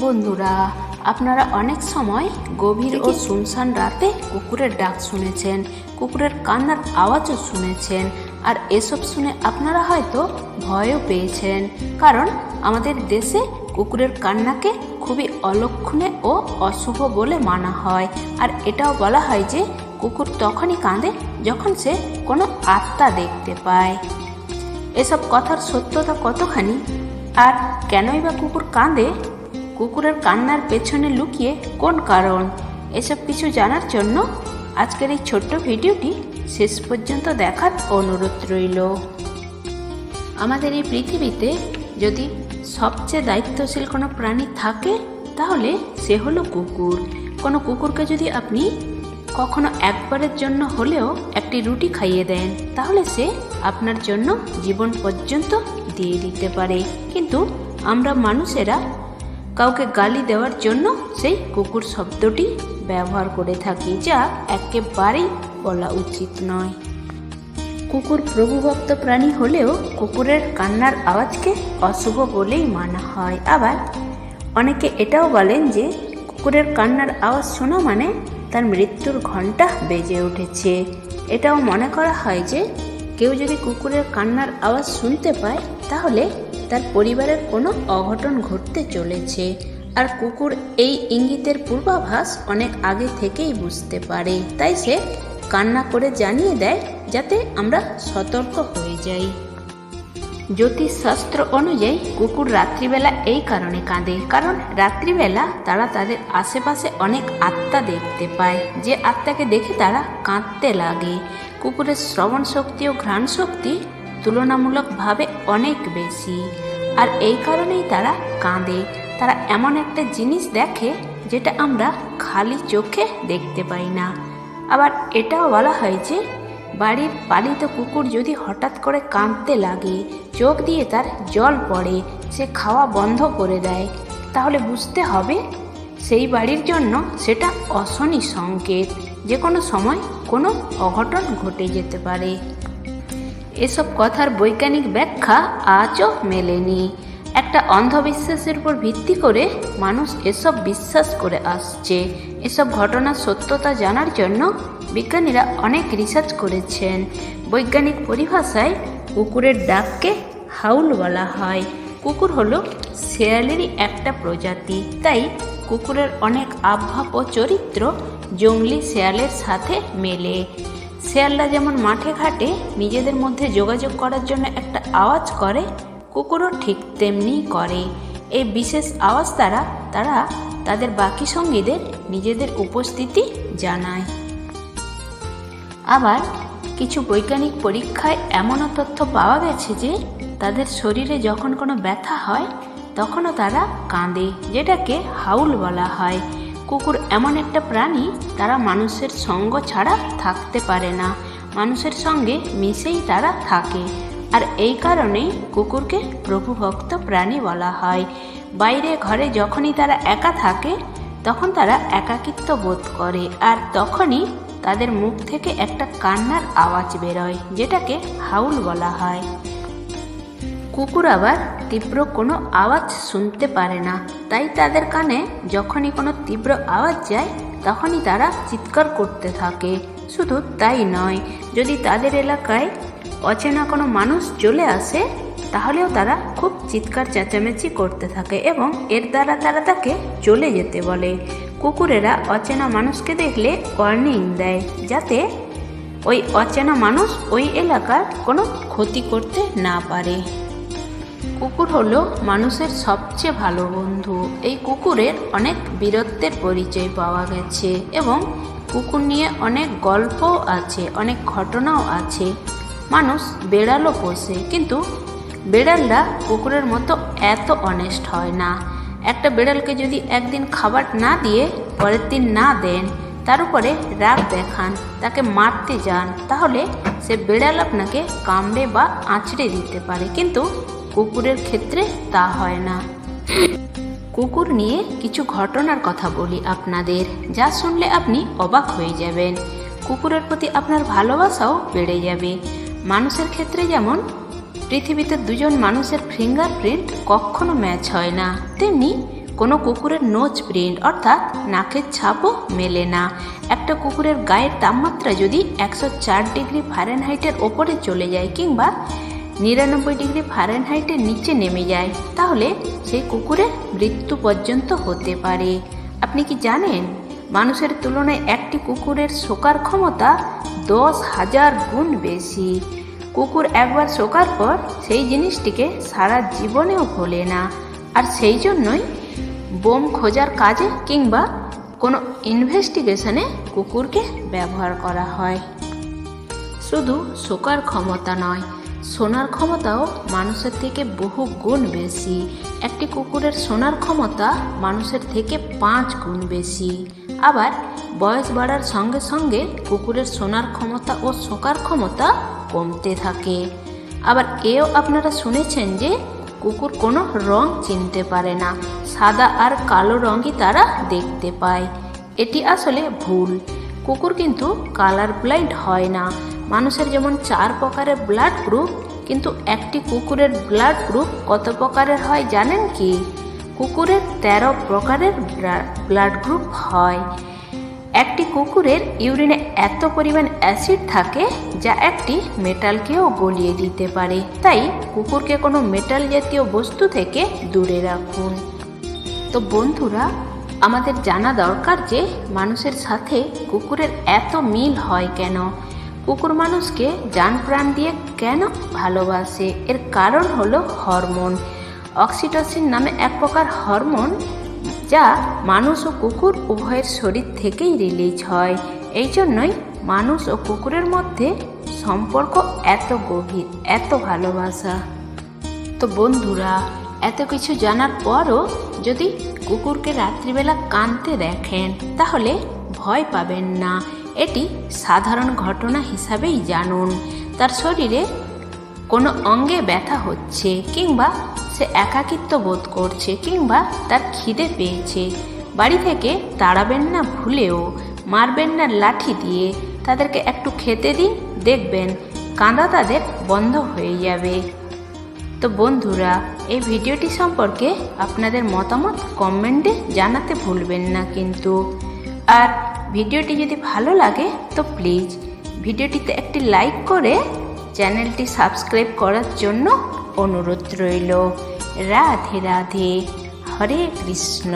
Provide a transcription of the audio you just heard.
বন্ধুরা আপনারা অনেক সময় গভীর ও শুনশান রাতে কুকুরের ডাক শুনেছেন কুকুরের কান্নার আওয়াজও শুনেছেন আর এসব শুনে আপনারা হয়তো ভয়ও পেয়েছেন। কারণ আমাদের দেশে কুকুরের কান্নাকে খুবই অলক্ষণে ও অশুভ বলে মানা হয়। আর এটাও বলা হয় যে কুকুর তখনই কাঁদে যখন সে কোনো আত্মা দেখতে পায়। এসব কথার সত্যতা কতখানি? আর কেনই বা কুকুর কাঁদে? কুকুরের কান্নার পেছনে লুকিয়ে কোন কারণ? এসব কিছু জানার জন্য আজকের এই ছোট্ট ভিডিওটি শেষ পর্যন্ত দেখার অনুরোধ রইল। আমাদের এই পৃথিবীতে যদি সবচেয়ে দায়িত্বশীল কোনো প্রাণী থাকে, তাহলে সে হলো কুকুর। কোনো কুকুরকে যদি আপনি কখনো একবারের জন্য হলেও একটি রুটি খাইয়ে দেন, তাহলে সে আপনার জন্য জীবন পর্যন্ত দিয়ে দিতে পারে। কিন্তু আমরা মানুষেরা কাউকে গালি দেওয়ার জন্য সেই কুকুর শব্দটি ব্যবহার করে থাকি, যা একেবারেই বলা উচিত নয়। কুকুর প্রভুভক্ত প্রাণী হলেও কুকুরের কান্নার আওয়াজকে অশুভ বলেই মানা হয়। আবার অনেকে এটাও বলেন যে, কুকুরের কান্নার আওয়াজ শোনা মানে তার মৃত্যুর ঘণ্টা বেজে উঠেছে। এটাও মনে করা হয় যে, কেউ যদি কুকুরের কান্নার আওয়াজ শুনতে পায়, তাহলে তার পরিবারের কোনো অঘটন ঘটতে চলেছে। আর কুকুর এই ইঙ্গিতের পূর্বাভাস অনেক আগে থেকেই বুঝতে পারে। তাই সে কান্না করে জানিয়ে দেয়, যাতে আমরা সতর্ক হয়ে যাই। জ্যোতিষশাস্ত্র অনুযায়ী কুকুর রাত্রিবেলা এই কারণে কাঁদে। কারণ রাত্রিবেলা তারা তাদের আশেপাশে অনেক আত্মা দেখতে পায়। যে আত্মাকে দেখে তারা কাঁদতে লাগে। কুকুরের শ্রবণ শক্তি ও ঘ্রাণ শক্তি তুলনামূলকভাবে অনেক বেশি। আর এই কারণেই তারা কাঁদে। তারা এমন একটা জিনিস দেখে যেটা আমরা খালি চোখে দেখতে পাই না। আবার এটাও বলা হয় যে, বাড়ির পালিত কুকুর যদি হঠাৎ করে কাঁদতে লাগে, চোখ দিয়ে তার জল পড়ে, সে খাওয়া বন্ধ করে দেয়, তাহলে বুঝতে হবে সেই বাড়ির জন্য সেটা অশনি সংকেত। যে কোনো সময় কোনো অঘটন ঘটে যেতে পারে। এসব কথার বৈজ্ঞানিক ব্যাখ্যা আজও মেলেনি। একটা অন্ধবিশ্বাসের উপর ভিত্তি করে মানুষ এসব বিশ্বাস করে আসছে। এসব ঘটনার সত্যতা জানার জন্য বিজ্ঞানীরা অনেক রিসার্চ করেছেন। বৈজ্ঞানিক পরিভাষায় কুকুরের ডাককে হাউল বলা হয়। কুকুর হলো শেয়ালেরই একটা প্রজাতি। তাই কুকুরের অনেক আবহাব ও চরিত্র জঙ্গলি শেয়ালের সাথে মেলে। শেয়ালরা যেমন মাঠে ঘাটে নিজেদের মধ্যে যোগাযোগ করার জন্য একটা আওয়াজ করে, কুকুরও ঠিক তেমনি করে। এই বিশেষ আওয়াজ দ্বারা তারা তাদের বাকি সঙ্গীদের নিজেদের উপস্থিতি জানায়। আবার কিছু বৈজ্ঞানিক পরীক্ষায় এমনও তথ্য পাওয়া গেছে যে, তাদের শরীরে যখন কোনো ব্যথা হয়, তখনও তারা কাঁদে, যেটাকে হাউল বলা হয়। কুকুর এমন একটা প্রাণী, তারা মানুষের সঙ্গ ছাড়া থাকতে পারে না। মানুষের সঙ্গে মিশেই তারা থাকে। আর এই কারণেই কুকুরকে প্রভুভক্ত প্রাণী বলা হয়। বাইরে ঘরে যখনই তারা একা থাকে, তখন তারা একাকিত্ব বোধ করে। আর তখনই তাদের মুখ থেকে একটা কান্নার আওয়াজ বেরোয়, যেটাকে হাউল বলা হয়। কুকুর আবার তীব্র কোনো আওয়াজ শুনতে পারে না। তাই তাদের কানে যখনই কোনো তীব্র আওয়াজ যায়, তখনই তারা চিৎকার করতে থাকে। শুধু তাই নয়, যদি তাদের এলাকায় অচেনা কোনো মানুষ চলে আসে, তাহলেও তারা খুব চিৎকার চেঁচামেচি করতে থাকে এবং এর দ্বারা তারা তাকে চলে যেতে বলে। কুকুরেরা অচেনা মানুষকে দেখলে ওয়ার্নিং দেয়, যাতে ওই অচেনা মানুষ ওই এলাকার কোনো ক্ষতি করতে না পারে। কুকুর হলো মানুষের সবচেয়ে ভালো বন্ধু। এই কুকুরের অনেক বীরত্বের পরিচয় পাওয়া গেছে এবং কুকুর নিয়ে অনেক গল্পও আছে, অনেক ঘটনাও আছে। মানুষ বেড়ালও পোষে, কিন্তু বেড়ালরা কুকুরের মতো এত অনেস্ট হয় না। একটা বেড়ালকে যদি একদিন খাবার না দিয়ে পরের দিন না দেন, তার উপরে রাগ দেখান, তাকে মারতে যান, তাহলে সে বেড়াল আপনাকে কামড়ে বা আঁচড়ে দিতে পারে। কিন্তু কুকুরের ক্ষেত্রে তা হয় না। কুকুর নিয়ে কিছু ঘটনার কথা বলি আপনাদের। যা শুনলে আপনি অবাক হয়ে যাবেন। কুকুরের প্রতি আপনার ভালোবাসাও বেড়ে যাবে। মানুষের ক্ষেত্রে যেমন, পৃথিবীতে দুজন মানুষের ফিঙ্গারপ্রিন্ট কখনো ম্যাচ হয় না। তেমনি কোনো কুকুরের নোজ প্রিন্ট অর্থাৎ নাকের ছাপও মেলে না। একটা কুকুরের গায়ের তাপমাত্রা যদি একশো চার ডিগ্রি ফারেনহাইটের ওপরে চলে যায় কিংবা নিরানব্বই ডিগ্রি ফারেনহাইটের নিচে নেমে যায়। তাহলে সেই কুকুরের মৃত্যু পর্যন্ত হতে পারে। আপনি কি জানেন, মানুষের তুলনায় একটি কুকুরের শোকার ক্ষমতা দশ হাজার গুণ বেশি। কুকুর একবার শোকার পর সেই জিনিসটিকে সারা জীবনেও ভোলে না। আর সেই জন্যই বোম খোঁজার কাজে কিংবা কোনো ইনভেস্টিগেশনে কুকুরকে ব্যবহার করা হয়। শুধু শোকার ক্ষমতা নয় শোনার ক্ষমতাও মানুষের থেকে বহু গুণ বেশি। একটি কুকুরের শোনার ক্ষমতা মানুষের থেকে পাঁচ গুণ বেশি। আবার বয়স বাড়ার সঙ্গে সঙ্গে কুকুরের শোনার ক্ষমতা ও শোকার ক্ষমতা কমতে থাকে। আবার এও আপনারা শুনেছেন যে কুকুর কোনো রং চিনতে পারে না, সাদা আর কালো রঙই তারা দেখতে পায়। এটি আসলে ভুল। কুকুর কিন্তু কালার ব্লাইন্ড হয় না। মানুষের যেমন চার প্রকারের ব্লাড গ্রুপ কিন্তু একটি কুকুরের ব্লাড গ্রুপ কত প্রকারের হয় জানেন কি? কুকুরের তেরো প্রকারের ব্লাড গ্রুপ হয়। একটি কুকুরের ইউরিনে এত পরিমাণ অ্যাসিড থাকে যা একটি মেটালকেও গলিয়ে দিতে পারে। তাই কুকুরকে কোনো মেটাল জাতীয় বস্তু থেকে দূরে রাখুন। তো বন্ধুরা, আমাদের জানা দরকার যে মানুষের সাথে কুকুরের এত মিল হয় কেন? কুকুর মানুষকে জান প্রাণ দিয়ে কেন ভালোবাসে? এর কারণ হলো হরমোন। অক্সিটোসিন নামে এক প্রকার হরমোন যা মানুষ ও কুকুর উভয়ের শরীর থেকেই রিলিজ হয়। এই জন্যই মানুষ ও কুকুরের মধ্যে সম্পর্ক এত গভীর, এত ভালোবাসা। তো বন্ধুরা, এত কিছু জানার পরও যদি কুকুরকে রাত্রিবেলা কাঁদতে দেখেন, তাহলে ভয় পাবেন না। এটি সাধারণ ঘটনা হিসাবেই জানুন। তার শরীরে কোনো অঙ্গে ব্যথা হচ্ছে কিংবা সে একাকিত্ব বোধ করছে কিংবা তার খিদে পেয়েছে। বাড়ি থেকে তাড়াবেন না ভুলেও মারবেন না লাঠি দিয়ে তাদেরকে একটু খেতে দিন, দেখবেন কাঁদা তাদের বন্ধ হয়ে যাবে। তো বন্ধুরা, এই ভিডিওটি সম্পর্কে আপনাদের মতামত কমেন্টে জানাতে ভুলবেন না কিন্তু। আর ভিডিওটি যদি ভালো লাগে, তো প্লিজ ভিডিওটিতে একটি লাইক করে চ্যানেলটি সাবস্ক্রাইব করার জন্য অনুরোধ রইল। রাধে রাধে, হরে কৃষ্ণ।